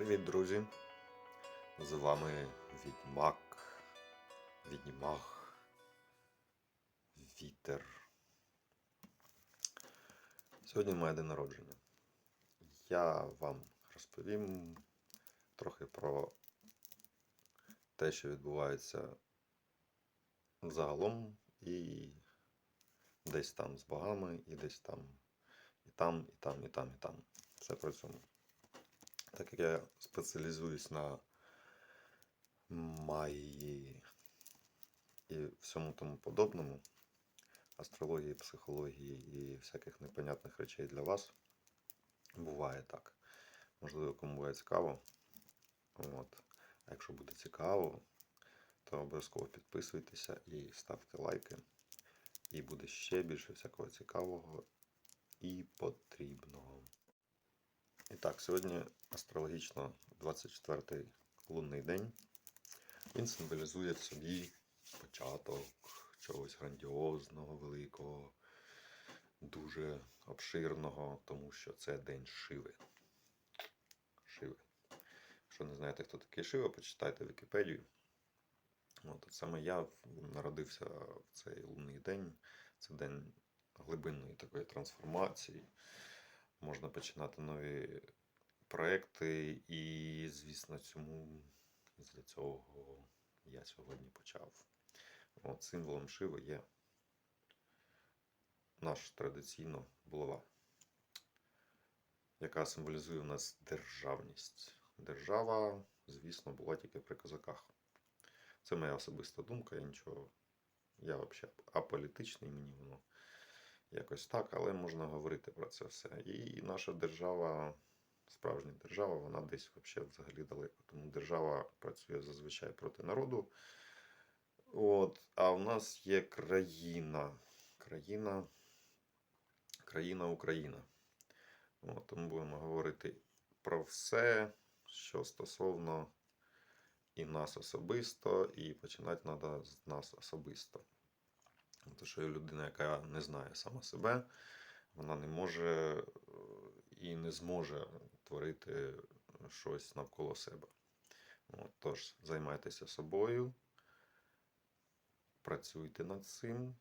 Привіт, друзі! З вами Відьмак, Відьмах, Вітер. Сьогодні моє день народження. Я вам розповім трохи про те, що відбувається загалом, і десь там з богами, і десь там, і там, і там, і там, і там. Все при цьому. Так як я спеціалізуюсь на магії і всьому тому подобному, астрології, психології і всяких непонятних речей для вас, буває так. Можливо, кому буде цікаво. От. А якщо буде цікаво, то обов'язково підписуйтеся і ставте лайки. І буде ще більше всякого цікавого і потрібного. І так, сьогодні астрологічно 24-й лунний день. Він символізує в собі початок чогось грандіозного, великого, дуже обширного, тому що це день Шиви. Шиви. Якщо не знаєте, хто такий Шива, почитайте Вікіпедію. От, саме я народився в цей лунний день. Це день глибинної такої трансформації можна починати нові проекти, і, звісно, цьому для цього я сьогодні почав. От, Символом Шиви є наш традиційно булава, яка символізує у нас державність. Держава, звісно, була тільки при козаках. Це моя особиста думка, я нічого. Я взагалі аполітичний, мені воно якось так, але можна говорити про це все. І наша держава, справжня держава, вона десь взагалі далеко. Тому держава працює зазвичай проти народу. От, А в нас є країна. Країна, країна Україна. От, Тому будемо говорити про все, що стосовно і нас особисто, і починати треба з нас особисто. Тому що людина, яка не знає сама себе, вона не може е, і не зможе творити щось навколо себе. От, Тож, займайтеся собою, працюйте над цим,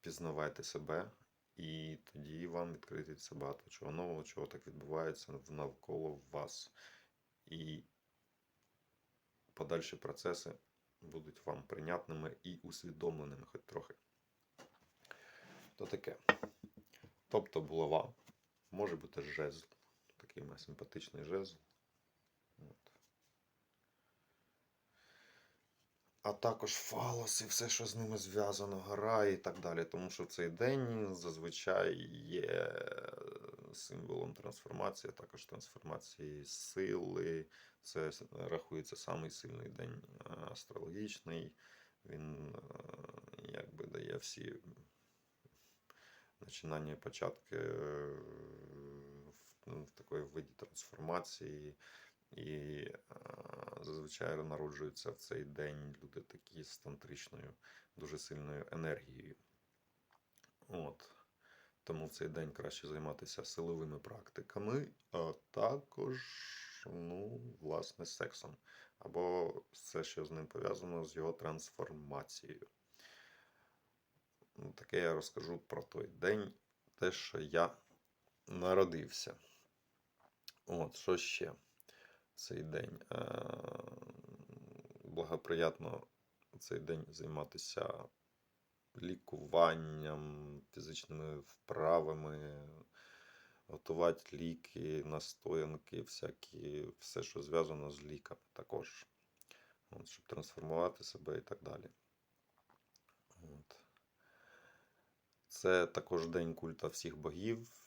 пізнавайте себе, і тоді вам відкриється багато чого нового, чого так відбувається навколо вас. І подальші процеси будуть вам прийнятними і усвідомленими хоч трохи. То таке. Тобто булава. Може бути жезл. Такий має симпатичний жезл. От. А також фалос і все, що з ними зв'язано, гора і так далі. Тому що цей день зазвичай є символом трансформації, а також трансформації сили. Це рахується самий сильний день астрологічний. Він якби дає всі починання і початки в, в такої виді трансформації. І зазвичай народжуються в цей день люди такі з тантричною, дуже сильною енергією. От. Тому в цей день краще займатися силовими практиками, а також, ну, власне, сексом. Або все, що з ним пов'язано з його трансформацією. Ну, Таке я розкажу про той день, те, що я народився. От, що ще цей день? Благоприятно цей день займатися лікуванням, фізичними вправами, готувати ліки, настоянки, всякі, все, що зв'язано з ліками також. От, щоб трансформувати себе і так далі. От. Це також день культа всіх богів,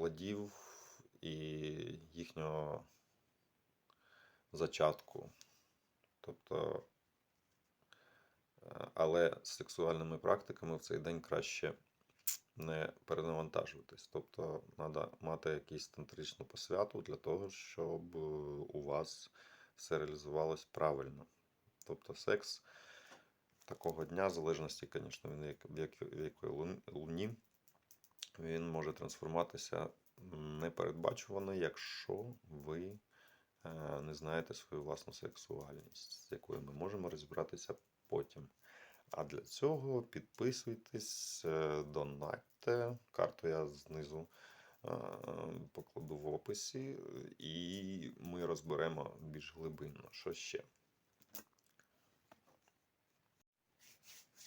плодів і їхнього зачатку. Тобто, але з сексуальними практиками в цей день краще не перенавантажуватись. Тобто, треба мати якусь тантричну посвяту для того, щоб у вас все реалізувалось правильно. Тобто, секс такого дня, в залежності, звісно, в якої луні, він може трансформуватися непередбачувано, якщо ви е, не знаєте свою власну сексуальність, з якою ми можемо розібратися потім. А для цього підписуйтесь, е, донатьте. Карту я знизу е, покладу в описі, і ми розберемо більш глибинно, що ще.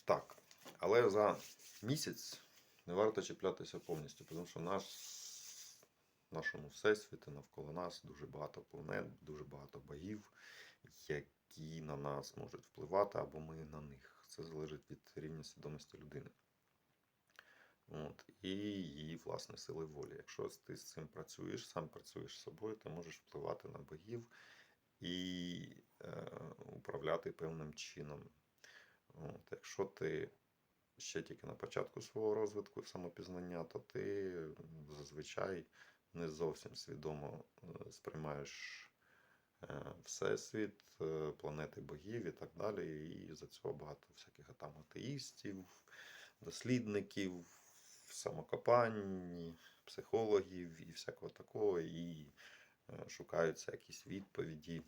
Так, але за місяць не варто чіплятися повністю, тому що наш, в нашому всесвіті навколо нас дуже багато планет, дуже багато богів, які на нас можуть впливати, або ми на них. Це залежить від рівня свідомості людини. От, і її власне сили волі. Якщо ти з цим працюєш, сам працюєш з собою, ти можеш впливати на богів і е, управляти певним чином. От, якщо ти ще тільки на початку свого розвитку самопізнання, то ти зазвичай не зовсім свідомо е, сприймаєш е, всесвіт, е, планети богів і так далі. І за цього багато всяких там атеїстів, дослідників, самокопань, психологів і всякого такого. І шукаються якісь відповіді.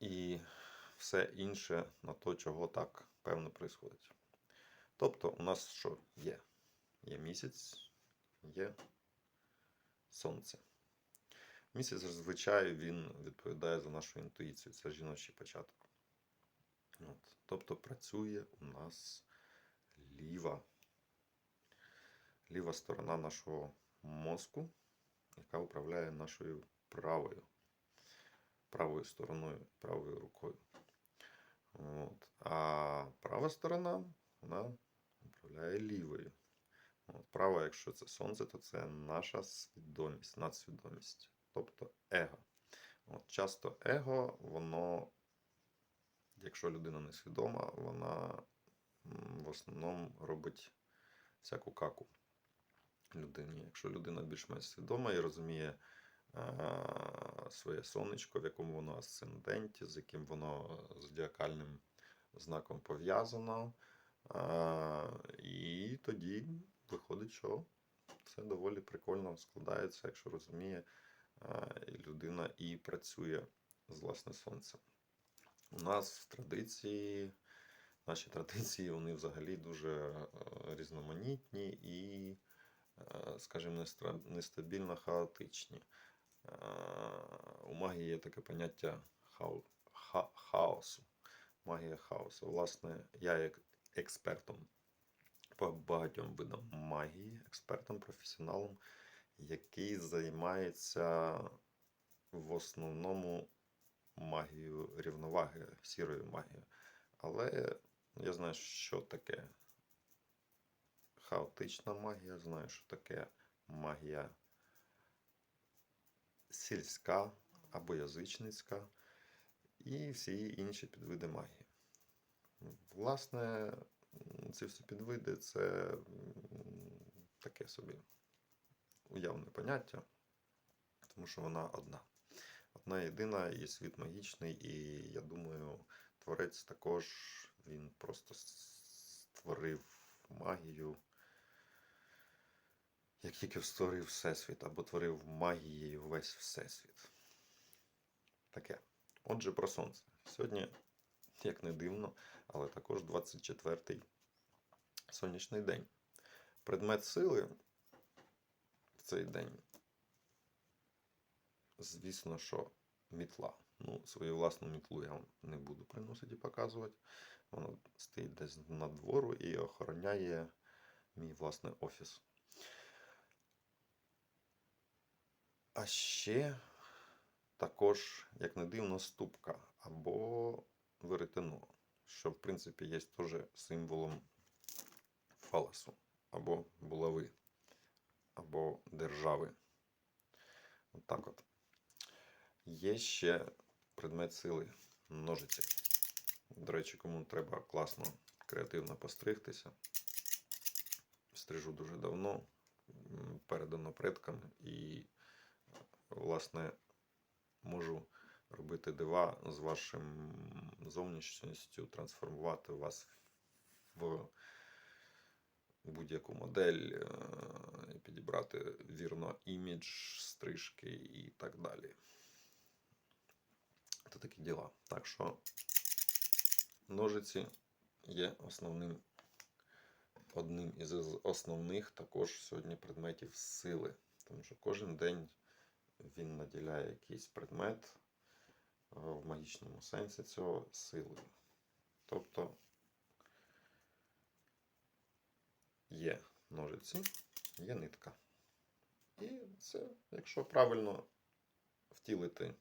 І все інше на то, чого так певно происходить. Тобто, у нас що є? Є місяць, є сонце. Місяць зазвичай він відповідає за нашу інтуїцію, це жіночий початок. От. Тобто працює у нас ліва, ліва сторона нашого мозку, яка управляє нашою правою, правою стороною, правою рукою. Права сторона вона управляє лівою. От. Права, якщо це сонце, то це наша свідомість, надсвідомість, тобто его. От. Часто его, воно, якщо людина не свідома, вона в основному робить всяку каку людині. Якщо людина більш-менш свідома і розуміє а, своє сонечко, в якому воно асценденті, з яким воно зодіакальним знаком пов'язано. І тоді виходить, що все доволі прикольно складається, якщо розуміє людина і працює з власне сонцем. У нас в традиції, наші традиції, вони взагалі дуже різноманітні і, скажімо, нестабільно хаотичні. У магії є таке поняття хаосу. Магія хаосу. Власне, я як експертом по багатьом видам магії, експертом, професіоналом, який займається в основному магією рівноваги, сірою магією. Але я знаю, що таке хаотична магія, знаю, що таке магія сільська або язичницька і всі інші підвиди магії. Власне, ці всі підвиди це таке собі уявне поняття, тому що вона одна. Одна єдина і світ магічний, і я думаю, творець також він просто створив магію, як тільки створив Всесвіт, або творив магією весь Всесвіт. Таке. Отже, про сонце. Сьогодні, як не дивно, але також 24-й сонячний день. Предмет сили в цей день, звісно, що мітла. Ну, свою власну мітлу я вам не буду приносити і показувати. Вона стоїть десь на двору і охороняє мій власний офіс. А ще також, як не дивно, ступка або веретено, що в принципі є теж символом фаласу, або булави, або держави. От от. Є ще предмет сили ножиці. До речі, кому треба класно, креативно постригтися. Стрижу дуже давно, передано предкам, і, власне, можу робити дива з вашим зовнішністю, трансформувати вас в будь-яку модель, е, підібрати вірно імідж, стрижки і так далі. Це такі діла. Так що ножиці є основним, одним із основних також сьогодні предметів сили. Тому що кожен день він наділяє якийсь предмет в магічному сенсі цього силою. Тобто є ножиці, є нитка. І це, якщо правильно втілити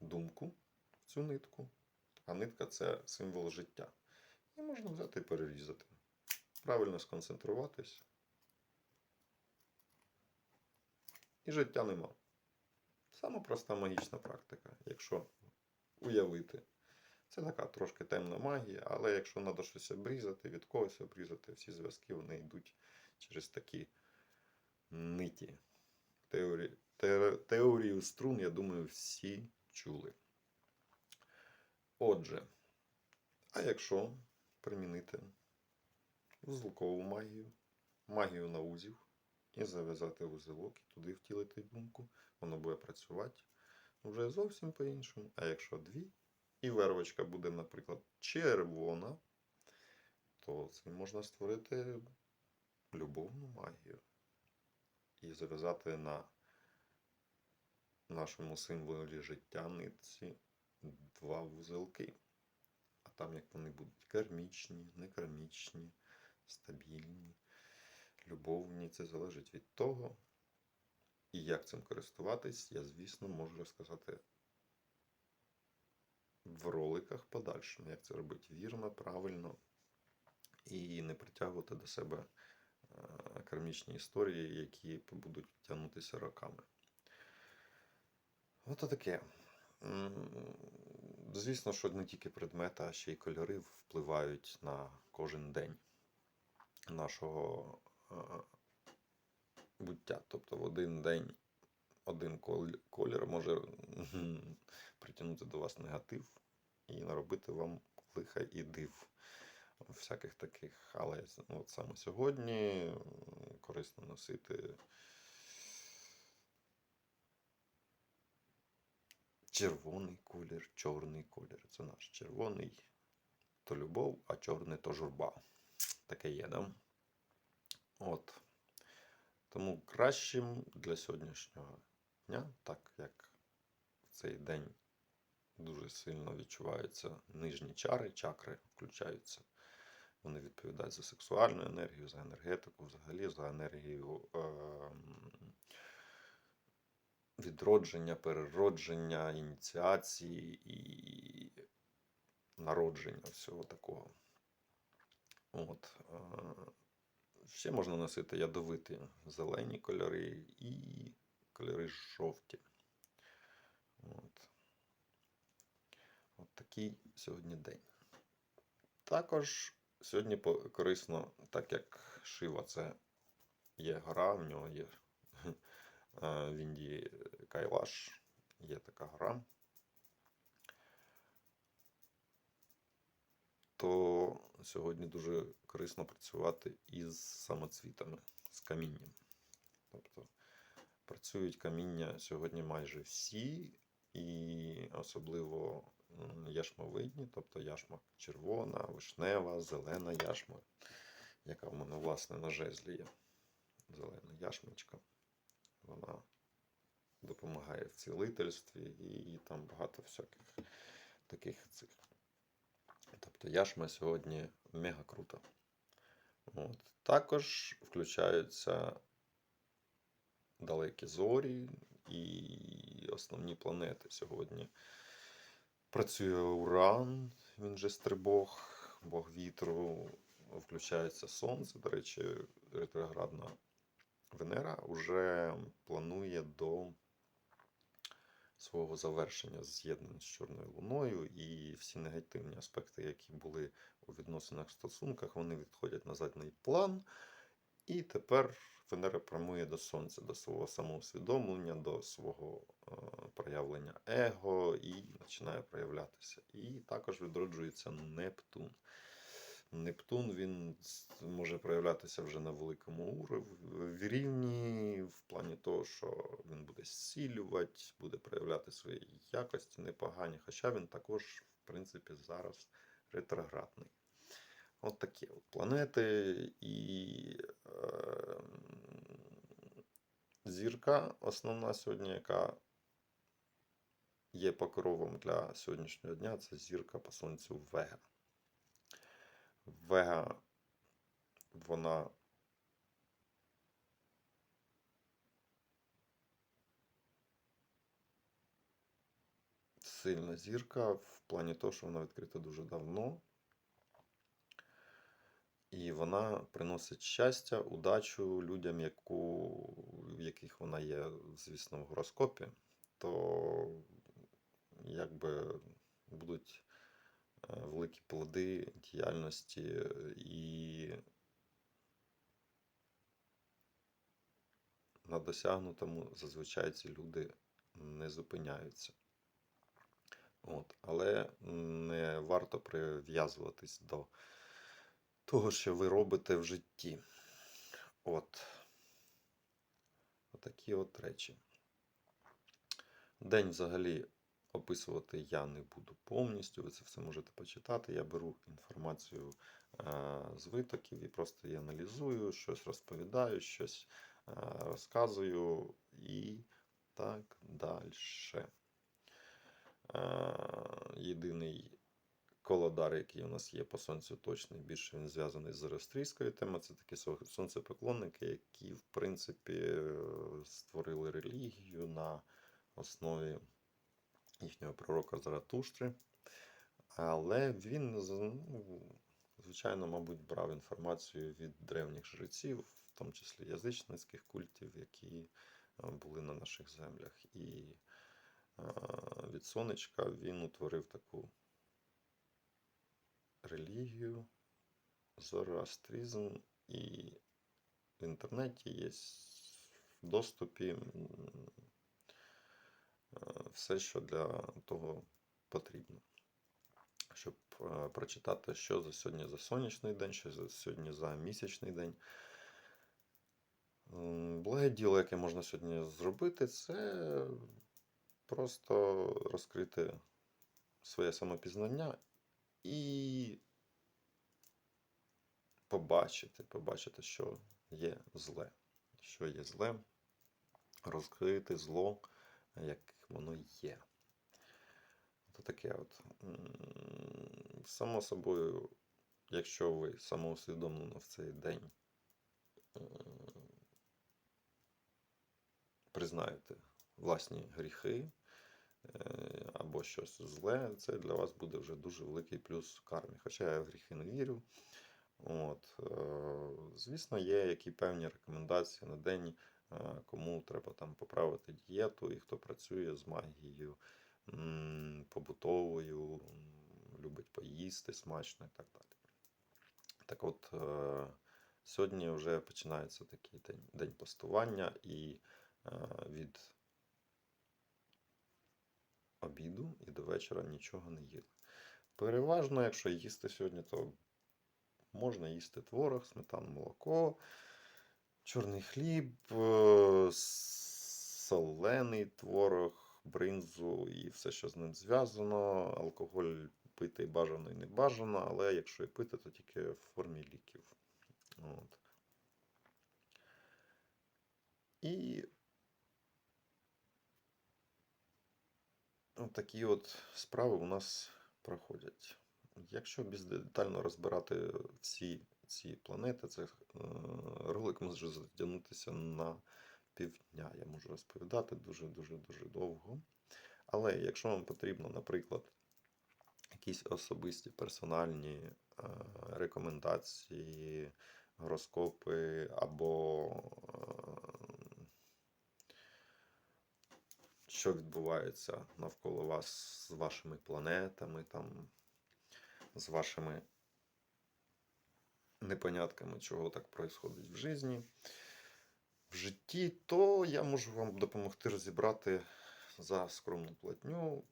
думку в цю нитку, а нитка це символ життя. І можна взяти і перерізати. Правильно сконцентруватись. І життя нема. Саме проста магічна практика, якщо уявити. Це така трошки темна магія, але якщо треба щось обрізати, від когось обрізати, всі зв'язки вони йдуть через такі ниті. Теорі... те- Теорію струн, я думаю, всі чули. Отже, а якщо примінити вузлкову магію, магію наузів, і зав'язати вузелок, і туди втілити думку, воно буде працювати вже зовсім по-іншому. А якщо дві, і вервочка буде, наприклад, червона, то цим можна створити любовну магію. І зав'язати на нашому символі життя нитці два вузелки. А там як вони будуть кармічні, некармічні, стабільні, любовні, це залежить від того. І як цим користуватись, я, звісно, можу розказати в роликах подальшому, як це робити вірно, правильно і не притягувати до себе е, кармічні історії, які будуть тягнутися роками. Ото таке. Звісно, що не тільки предмети, а ще й кольори впливають на кожен день нашого буття. Тобто в один день один колір може притягнути до вас негатив і наробити вам лиха і див. Всяких таких. Але ну, от саме сьогодні корисно носити червоний колір, чорний колір. Це наш червоний то любов, а чорний то журба. Таке є, да? От. Тому кращим для сьогоднішнього дня, так як в цей день дуже сильно відчуваються нижні чари, чакри включаються. Вони відповідають за сексуальну енергію, за енергетику, взагалі за енергію ем, відродження, переродження, ініціації і народження всього такого. От. е, Ще можна носити ядовиті зелені кольори і кольори жовті. От. От такий сьогодні день. Також сьогодні корисно, так як Шива це є гора, в нього є в Індії Кайлаш, є така гора. То сьогодні дуже корисно працювати із самоцвітами, з камінням. Тобто працюють каміння сьогодні майже всі, і особливо яшмовидні, тобто яшма червона, вишнева, зелена яшма, яка в мене власне на жезлі є. Зелена яшмочка. Вона допомагає в цілительстві і там багато всяких таких цих. Тобто яшма сьогодні мега крута. От. Також включаються далекі зорі і основні планети сьогодні. Працює Уран, він же стрибог, Бог вітру, включається Сонце. До речі, ретроградна Венера вже планує до свого завершення з'єднання з Чорною Луною, і всі негативні аспекти, які були у відносинах стосунках, вони відходять на задній план. І тепер Венера прямує до Сонця, до свого самоусвідомлення, до свого е, проявлення его і починає проявлятися. І також відроджується Нептун. Нептун він може проявлятися вже на великому уровні рівні, в плані того, що він буде зцілювати, буде проявляти свої якості непогані, хоча він також, в принципі, зараз ретроградний. От такі от планети і е, зірка основна сьогодні, яка є покровом для сьогоднішнього дня, це зірка по сонцю Вега. Вега, вона сильна зірка в плані того, що вона відкрита дуже давно. І вона приносить щастя, удачу людям, яку, в яких вона є, звісно, в гороскопі, то якби будуть великі плоди діяльності і на досягнутому зазвичай ці люди не зупиняються. От. Але не варто прив'язуватись до того, що ви робите в житті. От. Отакі от речі. День взагалі описувати я не буду повністю. Ви це все можете почитати. Я беру інформацію е, з витоків і просто її аналізую, щось розповідаю, щось е, розказую і так далі. Е, єдиний колодар, який у нас є по сонцю точний, більше він зв'язаний з зороастрійською темою. Це такі сонцепоклонники, які, в принципі, створили релігію на основі їхнього пророка Заратуштри. Але він, ну, звичайно, мабуть, брав інформацію від древніх жреців, в тому числі язичницьких культів, які е, були на наших землях. І е, від сонечка він утворив таку релігію, зороастризм, і в інтернеті є в доступі все, що для того потрібно. Щоб е, прочитати, що за сьогодні за сонячний день, що за сьогодні за місячний день. Благе діло, яке можна сьогодні зробити, це просто розкрити своє самопізнання і побачити, побачити, що є зле. Що є зле, розкрити зло, як воно є. Це таке от. Само собою, якщо ви самоусвідомлено в цей день признаєте власні гріхи е, або щось зле, це для вас буде вже дуже великий плюс в кармі. Хоча я в гріхи не вірю. От, е, звісно, є які певні рекомендації на день, кому треба там поправити дієту і хто працює з магією побутовою, любить поїсти смачно і так далі. Так от, е, сьогодні вже починається такий день, день постування, і е, від обіду і до вечора нічого не їли. Переважно, якщо їсти сьогодні, то можна їсти творог, сметану, молоко, чорний хліб, е, солений творог, бринзу і все, що з ним зв'язано. Алкоголь пити бажано і не бажано, але якщо і пити, то тільки в формі ліків. От. І такі от справи у нас проходять. Якщо більш детально розбирати всі ці планети, це е, ролик може затягнутися на півдня. Я можу розповідати дуже-дуже дуже довго. Але якщо вам потрібно, наприклад, якісь особисті персональні е, рекомендації, гороскопи або е, що відбувається навколо вас з вашими планетами, там, з вашими непонятками, чого так происходить в житті, в житті, то я можу вам допомогти розібрати за скромну платню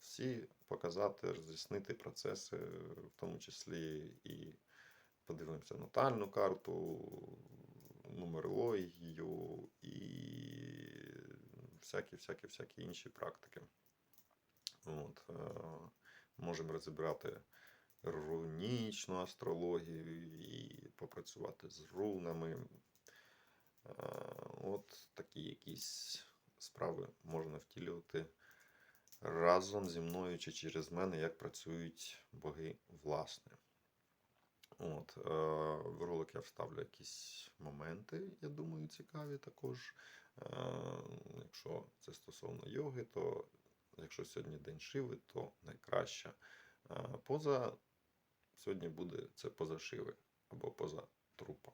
всі показати, роз'яснити процеси, в тому числі і подивимося натальну карту, нумерологію і всякі, всякі, всякі інші практики. От, е, можемо розібрати рунічну астрологію і попрацювати з рунами. От такі якісь справи можна втілювати разом зі мною чи через мене, як працюють боги власне. От, е, в ролик я вставлю якісь моменти, я думаю, цікаві також. Е, якщо це стосовно йоги, то якщо сьогодні день шиви, то найкраща е, поза сьогодні буде це поза шиви або поза трупа.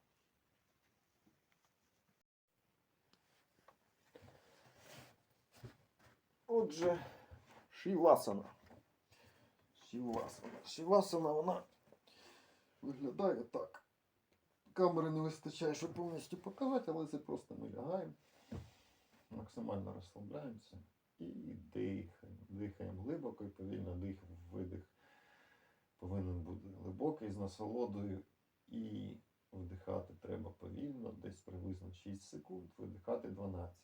Отже, Шівасана. Шівасана. Шівасана вона виглядає так. Камери не вистачає, щоб повністю показати, але це просто ми лягаємо. Максимально розслабляємося і дихаємо. Дихаємо глибоко і повільно дих, видих повинен бути глибокий з насолодою. І вдихати треба повільно, десь приблизно 6 секунд, видихати 12.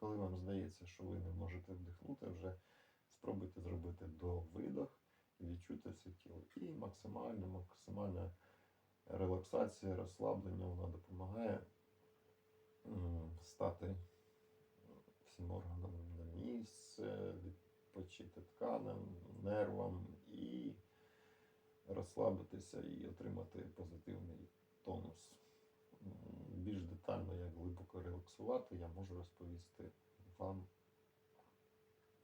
Коли вам здається, що ви не можете вдихнути, вже спробуйте зробити до видох і відчути все тіло. І максимально, максимальна релаксація, розслаблення вона допомагає стати всім органам на місце, відпочити тканам, нервам і розслабитися і отримати позитивний тонус. Більш детально, як глибоко релаксувати, я можу розповісти вам,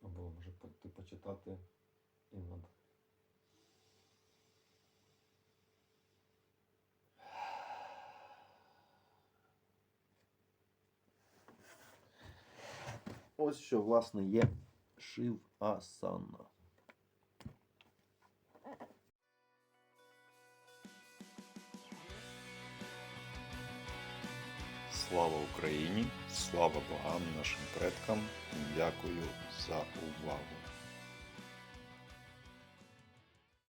або може почитати і надалі. Ось що, власне, є шив асана. Слава Україні! Слава богам, нашим предкам! Дякую за увагу!